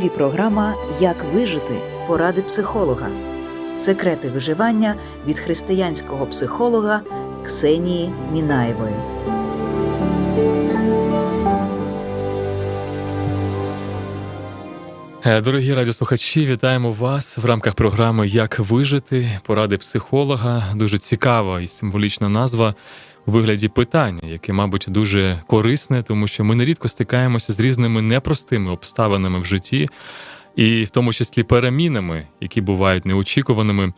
ефірі програма Як вижити поради психолога. Секрети виживання від християнського психолога Ксенії Мінаєвої. Е, Дорогі радіослухачі, вітаємо вас в рамках програми Як вижити поради психолога. Дуже цікава і символічна назва у вигляді питання, яке, мабуть, дуже корисне, тому що ми нерідко стикаємося з різними непростими обставинами в житті, і в тому числі перемінами, які бувають неочікуваними.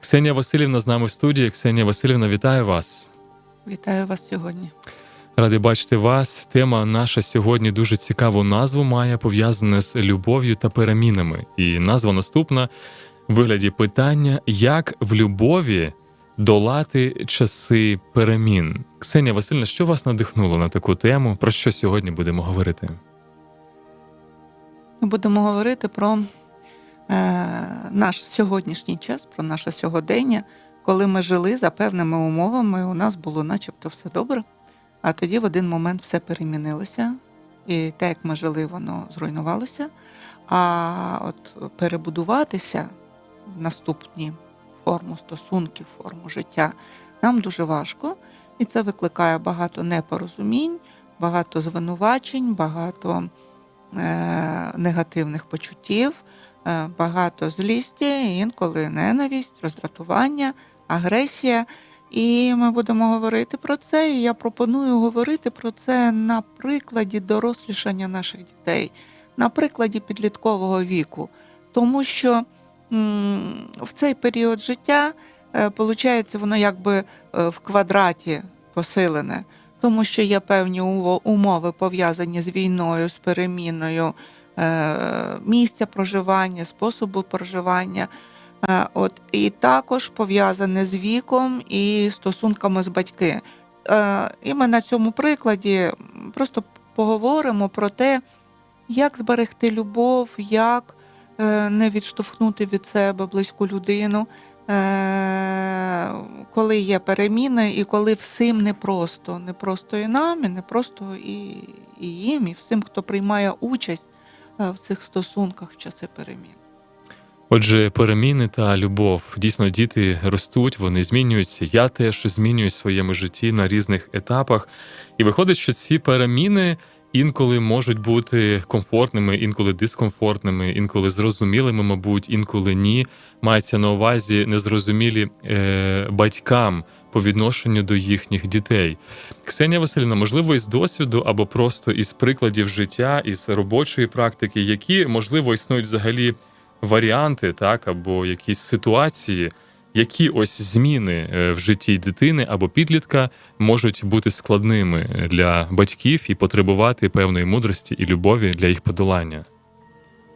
Ксенія Васильівна з нами в студії. Ксенія Васильівна, вітаю вас. Вітаю вас сьогодні. Радий бачити вас. Тема наша сьогодні дуже цікаву назву має пов'язане з любов'ю та перемінами. І назва наступна в вигляді питання: як в любові долати часи перемін? Ксенія Васильівна, що вас надихнуло на таку тему? Про що сьогодні будемо говорити? Ми будемо говорити про е, наш сьогоднішній час, про наше сьогодення, коли ми жили за певними умовами, у нас було начебто все добре, а тоді в один момент все перемінилося, і те, як ми жили, воно зруйнувалося. А от перебудуватися в наступні форму стосунків, форму життя нам дуже важко, і це викликає багато непорозумінь, багато звинувачень, багато е, негативних почуттів, е, багато злісті, інколи ненависть, роздратування, агресія. І ми будемо говорити про це. І я пропоную говорити про це на прикладі дорослішання наших дітей, на прикладі підліткового віку, тому що в цей період життя, е, получається, воно якби е, в квадраті посилене тому що є певні умови пов'язані з війною, з переміною е, місця проживання, способу проживання. Е, От і також пов'язане з віком і стосунками з батьки. Е, І ми на цьому прикладі просто поговоримо про те, як зберегти любов, як е, не відштовхнути від себе близьку людину, е, коли є переміни, і коли всім непросто. Непросто і нам, і непросто і, і їм, і всім, хто приймає участь е, в цих стосунках в часи перемін. Отже, переміни та любов. Дійсно, діти ростуть, вони змінюються. Я теж змінююсь в своєму житті на різних етапах. І виходить, що ці переміни інколи можуть бути комфортними, інколи дискомфортними, інколи зрозумілими, мабуть, інколи ні. Мається на увазі незрозумілі е, батькам по відношенню до їхніх дітей. Ксенія Васильівна, можливо, із досвіду або просто із прикладів життя, із робочої практики, які можливо існують взагалі варіанти, так або якісь ситуації, які ось зміни е, в житті дитини або підлітка можуть бути складними для батьків і потребувати певної мудрості і любові для їх подолання.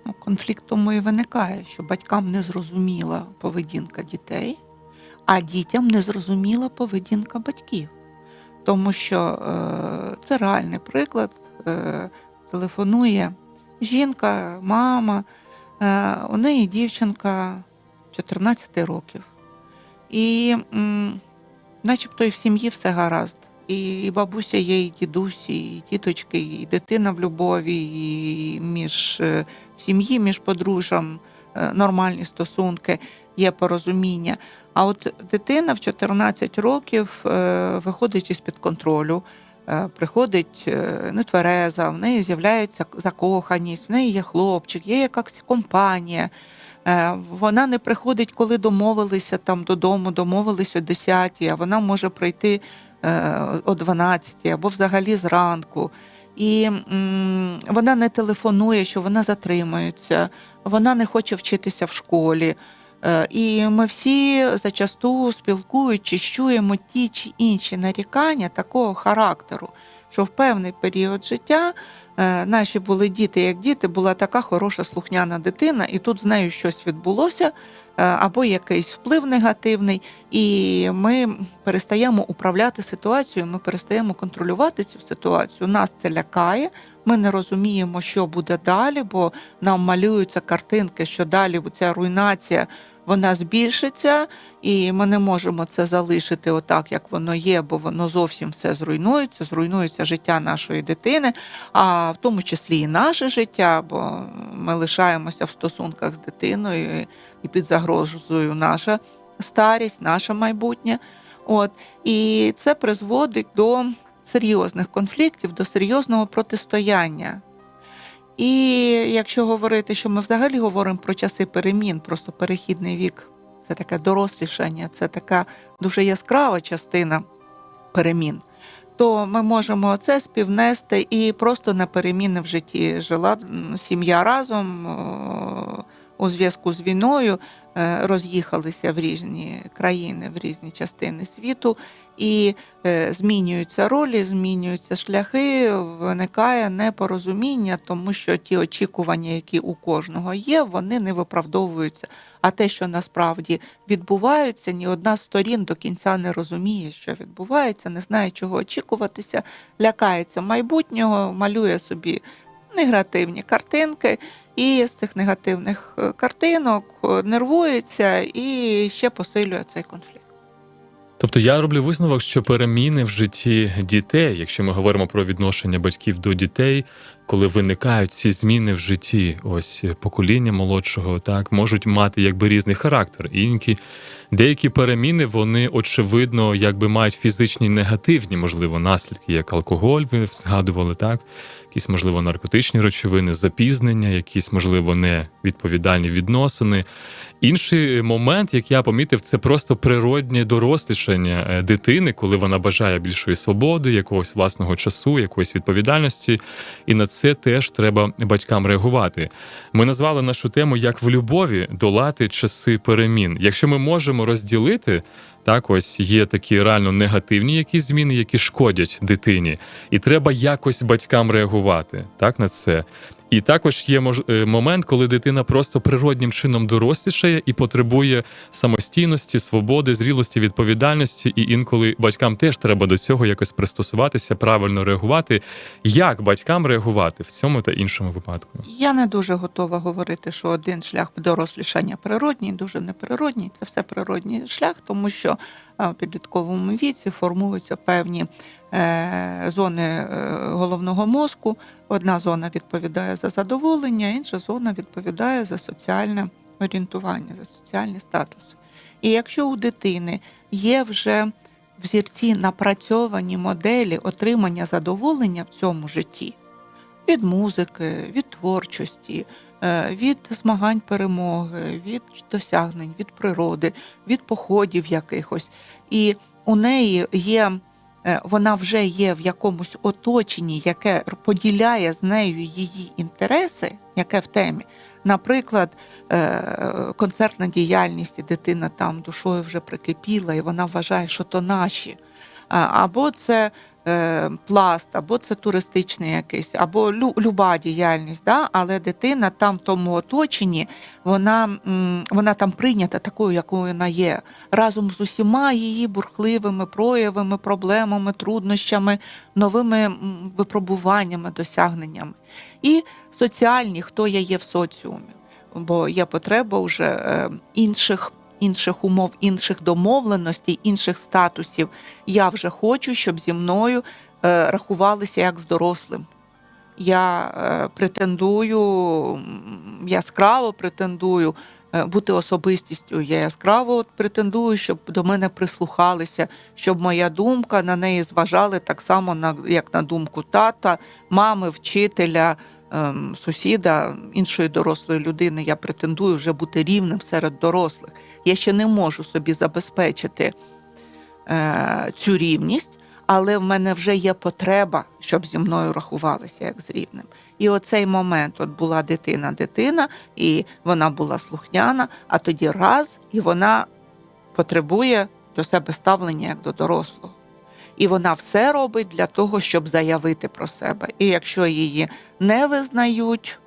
Ну, Конфлікт тому і виникає, що батькам не зрозуміла поведінка дітей, а дітям не зрозуміла поведінка батьків. Тому що е, це реальний приклад. Е, телефонує жінка, мама, е, у неї дівчинка 14 років. І м, начебто і в сім'ї все гаразд. І, і бабуся є, і дідусь, і тіточки, і дитина в любові, і між е, в сім'ї, між подружжям е, нормальні стосунки, є порозуміння. А от дитина в 14 років е, виходить із-під контролю, приходить нетвереза, в неї з'являється закоханість, в неї є хлопчик, є якась компанія. Е, Вона не приходить, коли домовилися там додому, домовились о 10, а вона може прийти е, о 12 або взагалі зранку. І вона не телефонує, що вона затримується, вона не хоче вчитися в школі. Е, І ми всі зачасту спілкуючись, чуємо ті чи інші нарікання такого характеру, що в певний період життя наші були діти, як діти, була така хороша слухняна дитина, і тут з нею щось відбулося, е, або якийсь вплив негативний, і ми перестаємо управляти ситуацією, ми перестаємо контролювати цю ситуацію. Нас це лякає. Ми не розуміємо, що буде далі, бо нам малюються картинки, що далі ця руйнація вона збільшиться, і ми не можемо це залишити отак, як воно є, бо воно зовсім все зруйнується, зруйнується життя нашої дитини, а в тому числі і наше життя, бо ми лишаємося в стосунках з дитиною і під загрозою наша старість, наше майбутнє. От і це призводить до серйозних конфліктів, до серйозного протистояння. І якщо говорити, що ми взагалі говоримо про часи перемін, просто перехідний вік, це таке дорослішання, це така дуже яскрава частина перемін, то ми можемо це співнести і просто на переміни в житті жила сім'я разом у зв'язку з війною, е, роз'їхалися в різні країни, в різні частини світу, і е, змінюються ролі, змінюються шляхи, виникає непорозуміння, тому що ті очікування, які у кожного є, вони не виправдовуються. А те, що насправді відбувається, ні одна з сторін до кінця не розуміє, що відбувається, не знає, чого очікуватися, лякається майбутнього, малює собі негативні картинки. І з цих негативних е, картинок е, нервується і ще посилює цей конфлікт. Тобто я роблю висновок, що переміни в житті дітей, якщо ми говоримо про відношення батьків до дітей, коли виникають ці зміни в житті, ось покоління молодшого, так можуть мати якби різний характер. Інкі деякі переміни вони очевидно якби мають фізичні негативні, можливо, наслідки, як алкоголь, ви згадували, так якісь можливо наркотичні речовини, запізнення, якісь можливо невідповідальні відносини. Інший момент, як я помітив, це просто природнє дорослішання е, дитини, коли вона бажає більшої свободи, якогось власного часу, якоїсь відповідальності. І на це теж треба батькам реагувати. Ми назвали нашу тему як в любові долати часи перемін. Якщо ми можемо розділити. Так, ось є такі реально негативні якісь зміни, які шкодять дитині, і треба якось батькам реагувати так на це. І також є мож... е, момент, коли дитина просто природнім чином дорослішає і потребує самостійності, свободи, зрілості, відповідальності. І інколи батькам теж треба до цього якось пристосуватися, правильно реагувати. Як батькам реагувати в цьому та іншому випадку? Я не дуже готова говорити, що один шлях дорослішання природній, дуже неприродній. Це все природній шлях, тому що в підлітковому віці формуються певні зони е, головного мозку. Одна зона відповідає за задоволення, інша зона відповідає за соціальне орієнтування, за соціальні статуси. І якщо у дитини є вже взірці напрацьовані моделі отримання задоволення в цьому житті, від музики, від творчості, е, від змагань перемоги, від досягнень, від природи, від походів якихось. І у неї є, е, вона вже є в якомусь оточенні, яке поділяє з нею її інтереси, яке в темі. Наприклад, е, концертна діяльність, і дитина там душою вже прикипіла, і вона вважає, що то наші. А- Або це е, пласт, або це туристичний якийсь, або люба діяльність, да? але дитина там в тому оточенні, вона, вона там прийнята такою, якою вона є, разом з усіма її бурхливими проявами, проблемами, труднощами, новими випробуваннями, досягненнями. І соціальні, хто я є в соціумі, бо є потреба вже е, інших. Інших умов, інших домовленостей, інших статусів. Я вже хочу, щоб зі мною е, рахувалися як з дорослим. Я е, претендую, яскраво претендую е, бути особистістю. Я яскраво претендую, щоб до мене прислухалися, щоб моя думка на неї зважали так само, на, як на думку тата, мами, вчителя, сусіда, іншої дорослої людини. Я претендую вже бути рівним серед дорослих. Я ще не можу собі забезпечити е, цю рівність, але в мене вже є потреба, щоб зі мною рахувалися як з рівним. І оцей момент, от була дитина, дитина, і вона була слухняна, а тоді раз, і вона потребує до себе ставлення як до дорослого. І вона все робить для того, щоб заявити про себе. І якщо її не визнають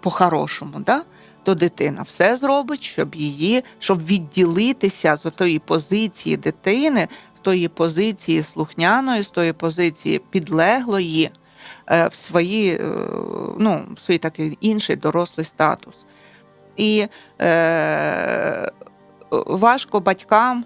по-хорошому, да? то дитина все зробить, щоб її, щоб відділитися з тої позиції дитини, з тої позиції слухняної, з тої позиції підлеглої е, в свої, е, ну, в свій такий інший дорослий статус. І е, важко батькам,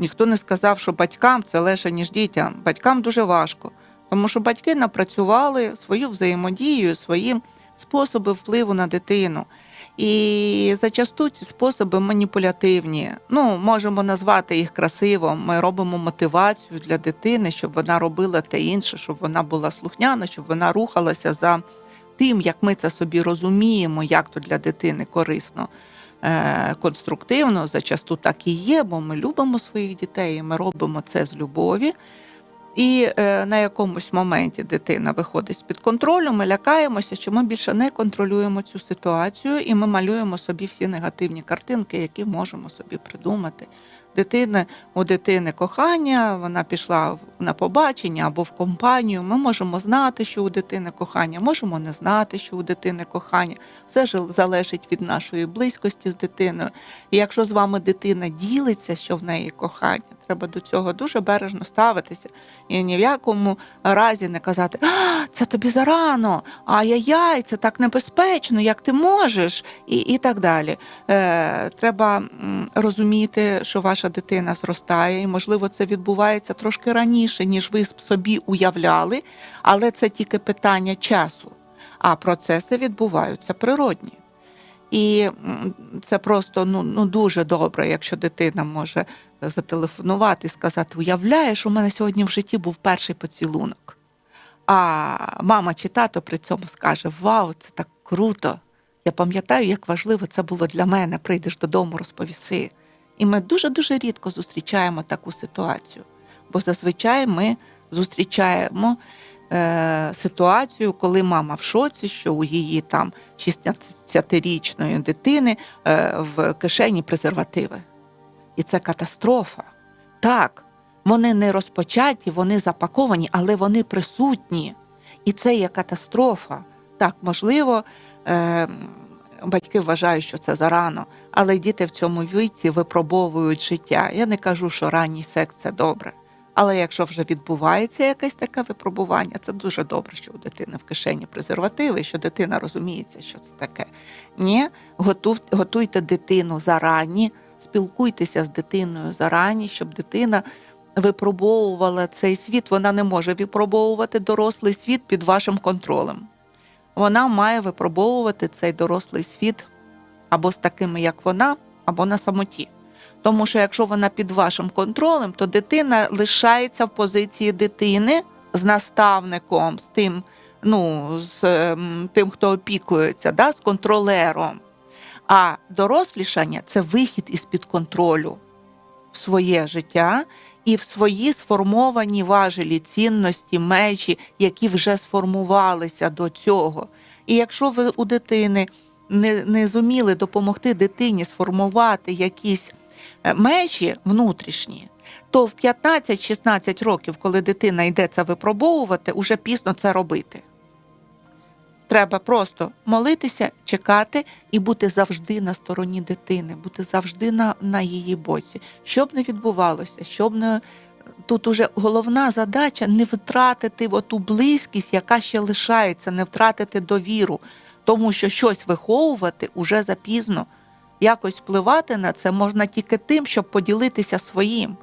ніхто не сказав, що батькам це легше, ніж дітям. Батькам дуже важко, тому що батьки напрацювали свою взаємодію, свої способи впливу на дитину. І зачасту ці способи маніпулятивні. Ну, можемо назвати їх красиво. Ми робимо мотивацію для дитини, щоб вона робила те інше, щоб вона була слухняна, щоб вона рухалася за тим, як ми це собі розуміємо, як то для дитини корисно. Е, Конструктивно, зачасту так і є, бо ми любимо своїх дітей, і ми робимо це з любові. І е, на якомусь моменті дитина виходить з-під контролю, ми лякаємося, що ми більше не контролюємо цю ситуацію, і ми малюємо собі всі негативні картинки, які можемо собі придумати. Дитина у дитини кохання, вона пішла на побачення або в компанію. Ми можемо знати, що у дитини кохання, можемо не знати, що у дитини кохання. Все ж залежить від нашої близькості з дитиною. І якщо з вами дитина ділиться, що в неї кохання, треба до цього дуже бережно ставитися і ні в якому разі не казати, а, це тобі зарано, ай-яй-яй, це так небезпечно, як ти можеш, і, і так далі. Е, треба розуміти, що ваша дитина зростає, і можливо це відбувається трошки раніше, ніж ви собі уявляли, але це тільки питання часу. А процеси відбуваються природні. І це просто ну, ну дуже добре, якщо дитина може зателефонувати і сказати: Уявляєш, у мене сьогодні в житті був перший поцілунок. А мама чи тато при цьому скаже: Вау, це так круто! Я пам'ятаю, як важливо це було для мене. Прийдеш додому, розповіси. І ми дуже-дуже рідко зустрічаємо таку ситуацію, бо зазвичай ми зустрічаємо е, ситуацію, коли мама в шоці, що у її там 16-річної дитини е, в кишені презервативи. І це катастрофа. Так, вони не розпочаті, вони запаковані, але вони присутні. І це є катастрофа. Так, можливо, е, батьки вважають, що це зарано, але діти в цьому віці випробовують життя. Я не кажу, що ранній секс це добре. Але якщо вже відбувається якесь таке випробування, це дуже добре, що у дитини в кишені презервативи, що дитина розуміється, що це таке. Ні, готуйте дитину зарані, спілкуйтеся з дитиною зарані, щоб дитина випробовувала цей світ. Вона не може випробовувати дорослий світ під вашим контролем. Вона має випробовувати цей дорослий світ або з такими, як вона, або на самоті. Тому що якщо вона під вашим контролем, то дитина лишається в позиції дитини з наставником, з тим, ну, з ем, тим, хто опікується, да, з контролером. А дорослішання це вихід із під контролю в своє життя і в свої сформовані важелі цінності, межі, які вже сформувалися до цього. І якщо ви у дитини не, не зуміли допомогти дитині сформувати якісь межі внутрішні, то в 15-16 років, коли дитина йде це випробовувати, уже пізно це робити. Треба просто молитися, чекати і бути завжди на стороні дитини, бути завжди на, на її боці. Що б не відбувалося, щоб не тут уже головна задача не втратити оту близькість, яка ще лишається, не втратити довіру, тому що щось виховувати уже запізно. Якось впливати на це можна тільки тим, щоб поділитися своїм.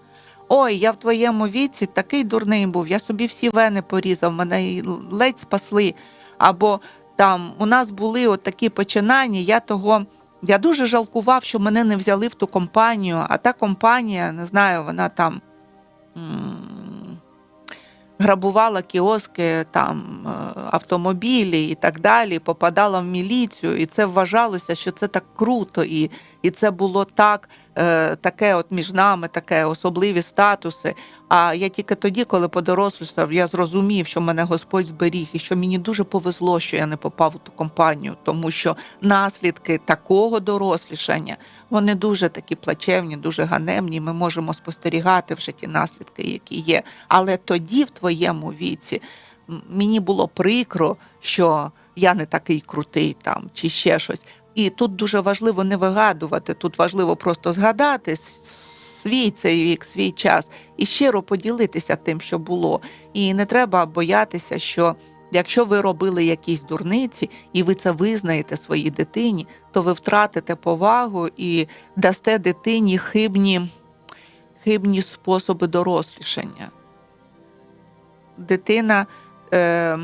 Ой, я в твоєму віці такий дурний був, я собі всі вени порізав, мене ледь спасли. Або там у нас були от такі починання, я того. Я дуже жалкував, що мене не взяли в ту компанію, а та компанія, не знаю, вона там грабувала кіоски, там е, автомобілі і так далі, попадала в міліцію, і це вважалося, що це так круто, і, і це було так, е, таке от між нами, таке особливі статуси. А я тільки тоді, коли подорослішав, я зрозумів, що мене Господь зберіг, і що мені дуже повезло, що я не попав у ту компанію, тому що наслідки такого дорослішання вони дуже такі плачевні, дуже ганебні. Ми можемо спостерігати вже ті наслідки, які є. Але тоді, в твоєму віці, мені було прикро, що я не такий крутий там чи ще щось. І тут дуже важливо не вигадувати, тут важливо просто згадати свій цей вік, свій час і щиро поділитися тим, що було. І не треба боятися, що Якщо ви робили якісь дурниці і ви це визнаєте своїй дитині, то ви втратите повагу і дасте дитині хибні, хибні способи дорослішання. Дитина е,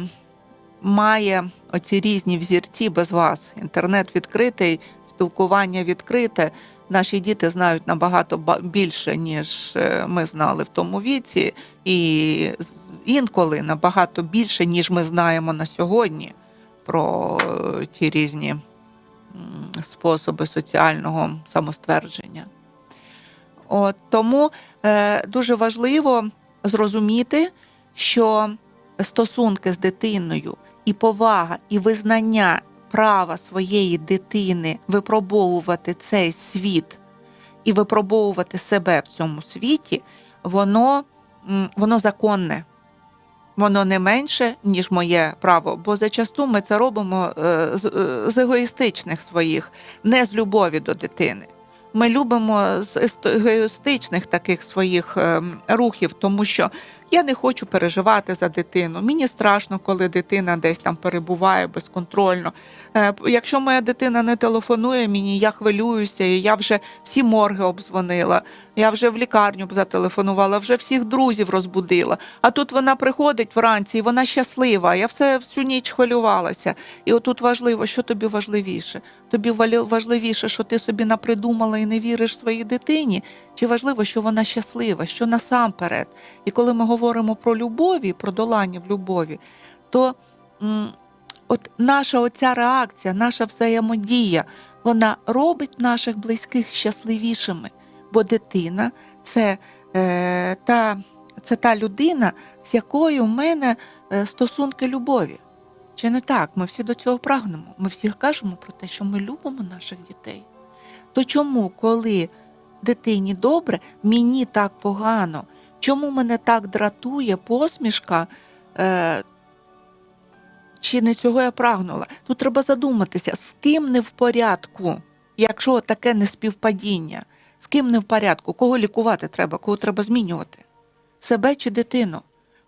має оці різні взірці без вас. Інтернет відкритий, спілкування відкрите. Наші діти знають набагато більше, ніж е, ми знали в тому віці, і інколи набагато більше, ніж ми знаємо на сьогодні про е, ті різні способи соціального самоствердження. От, тому е, дуже важливо зрозуміти, що стосунки з дитиною і повага, і визнання права своєї дитини випробовувати цей світ і випробовувати себе в цьому світі, воно, воно законне. Воно не менше, ніж моє право, бо зачасту ми це робимо е, з, е, з егоїстичних своїх, не з любові до дитини. Ми любимо з егоїстичних таких своїх ем, рухів, тому що я не хочу переживати за дитину. Мені страшно, коли дитина десь там перебуває безконтрольно. Е, Якщо моя дитина не телефонує мені, я хвилююся, і я вже всі морги обдзвонила, я вже в лікарню зателефонувала, вже всіх друзів розбудила. А тут вона приходить вранці, і вона щаслива. Я все всю ніч хвилювалася. І отут важливо, що тобі важливіше. Тобі важливіше, що ти собі напридумала і не віриш своїй дитині, чи важливо, що вона щаслива, що насамперед. І коли ми говоримо про любові, про долання в любові, то от наша оця реакція, наша взаємодія, вона робить наших близьких щасливішими. Бо дитина це, е, та, це та людина, з якою в мене е, стосунки любові. Чи не так? Ми всі до цього прагнемо. Ми всі кажемо про те, що ми любимо наших дітей. То чому, коли дитині добре, мені так погано? Чому мене так дратує посмішка? Е, чи не цього я прагнула? Тут треба задуматися, з ким не в порядку, якщо таке неспівпадіння, з ким не в порядку, кого лікувати треба, кого треба змінювати? Себе чи дитину?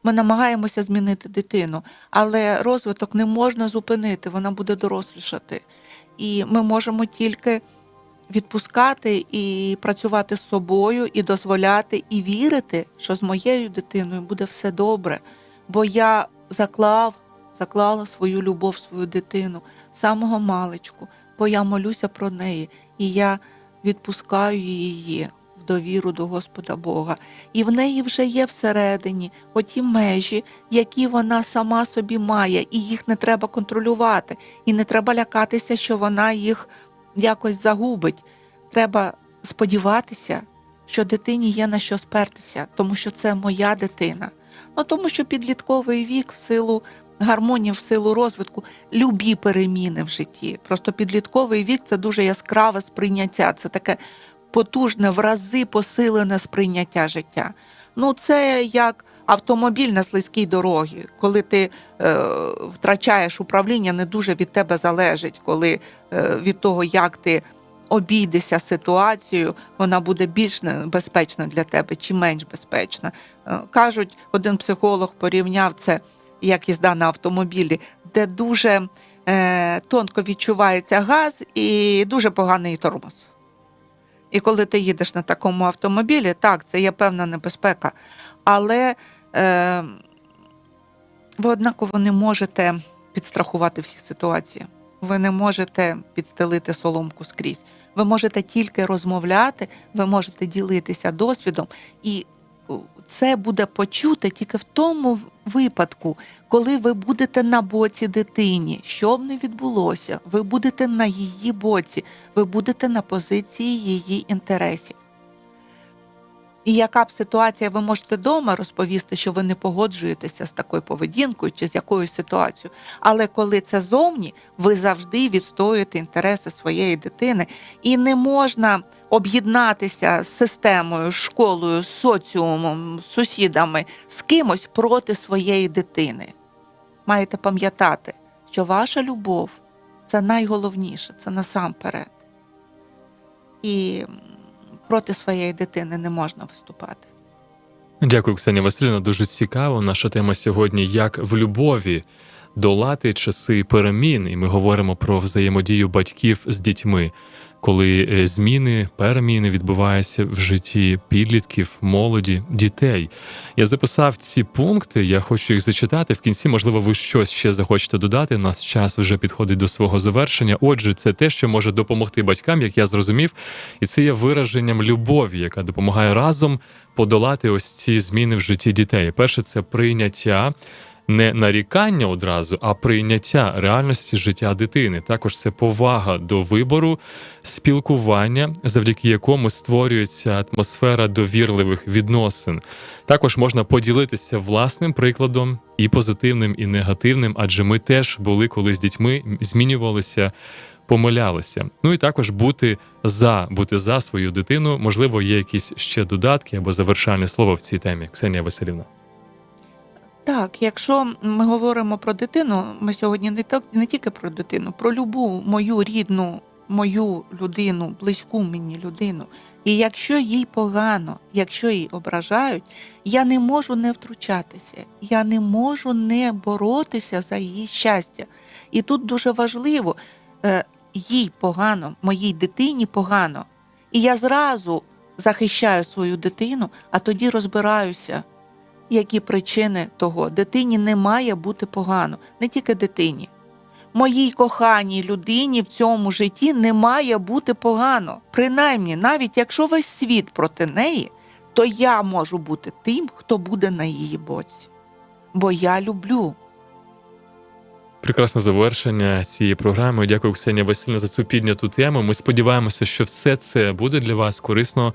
Ми намагаємося змінити дитину, але розвиток не можна зупинити, вона буде дорослішати. І ми можемо тільки відпускати і працювати з собою, і дозволяти, і вірити, що з моєю дитиною буде все добре. Бо я заклав, заклала свою любов, свою дитину самого маличку, бо я молюся про неї, і я відпускаю її в довіру до Господа Бога. І в неї вже є всередині оті межі, які вона сама собі має, і їх не треба контролювати, і не треба лякатися, що вона їх якось загубить. Треба сподіватися, що дитині є на що спертися, тому що це моя дитина. Ну тому що підлітковий вік в силу гармонії, в силу розвитку, любі переміни в житті. Просто підлітковий вік це дуже яскраве сприйняття, це таке потужне, в рази посилене сприйняття життя. Ну, це як автомобіль на слизькій дорогі, коли ти е, втрачаєш управління, не дуже від тебе залежить, коли е, від того, як ти обійдешся ситуацією, вона буде більш не- безпечна для тебе чи менш безпечна. Е, кажуть, один психолог порівняв це як їзда на автомобілі, де дуже е, тонко відчувається газ і дуже поганий тормоз. І коли ти їдеш на такому автомобілі, так, це є певна небезпека, але е, ви однаково не можете підстрахувати всі ситуації. Ви не можете підстелити соломку скрізь. Ви можете тільки розмовляти, ви можете ділитися досвідом, і це буде почуте тільки в тому випадку, коли ви будете на боці дитині, що б не відбулося, ви будете на її боці, ви будете на позиції її інтересів. І яка б ситуація ви можете вдома розповісти, що ви не погоджуєтеся з такою поведінкою чи з якоюсь ситуацією. Але коли це зовні, ви завжди відстоюєте інтереси своєї дитини, і не можна об'єднатися з системою, школою, соціумом, сусідами, з кимось проти своєї дитини. Маєте пам'ятати, що ваша любов це найголовніше, це насамперед. І проти своєї дитини не можна виступати. Дякую, Ксенія Васильівна. Дуже цікаво. Наша тема сьогодні як в любові долати часи перемін, і ми говоримо про взаємодію батьків з дітьми, коли е, зміни, переміни відбуваються в житті підлітків, молоді, дітей. Я записав ці пункти, я хочу їх зачитати. В кінці, можливо, ви щось ще захочете додати. У нас час вже підходить до свого завершення. Отже, це те, що може допомогти батькам, як я зрозумів, і це є вираженням любові, яка допомагає разом подолати ось ці зміни в житті дітей. Перше, це прийняття. Не нарікання одразу, а прийняття реальності життя дитини. Також це повага до вибору, спілкування, завдяки якому створюється атмосфера довірливих відносин. Також можна поділитися власним прикладом і позитивним, і негативним, адже ми теж були колись дітьми, змінювалися, помилялися. Ну і також бути за, бути за свою дитину. Можливо, є якісь ще додатки або завершальне слово в цій темі. Ксенія Василівна. Так, якщо ми говоримо про дитину, ми сьогодні не так не тільки про дитину, про любу мою рідну, мою людину, близьку мені людину. І якщо їй погано, якщо її ображають, я не можу не втручатися, я не можу не боротися за її щастя. І тут дуже важливо, е, їй погано, моїй дитині погано. І я зразу захищаю свою дитину, а тоді розбираюся які причини того. Дитині не має бути погано, не тільки дитині. Моїй коханій людині в цьому житті не має бути погано. Принаймні, навіть якщо весь світ проти неї, то я можу бути тим, хто буде на її боці. Бо я люблю. Прекрасне завершення цієї програми. Дякую, Ксенія Васильівна, за цю підняту тему. Ми сподіваємося, що все це буде для вас корисно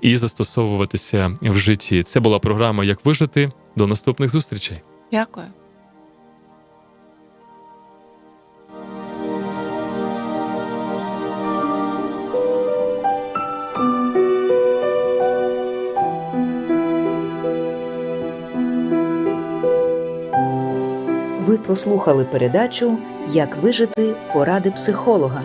і застосовуватися в житті. Це була програма Як вижити. До наступних зустрічей. Дякую. Ви прослухали передачу Як вижити поради психолога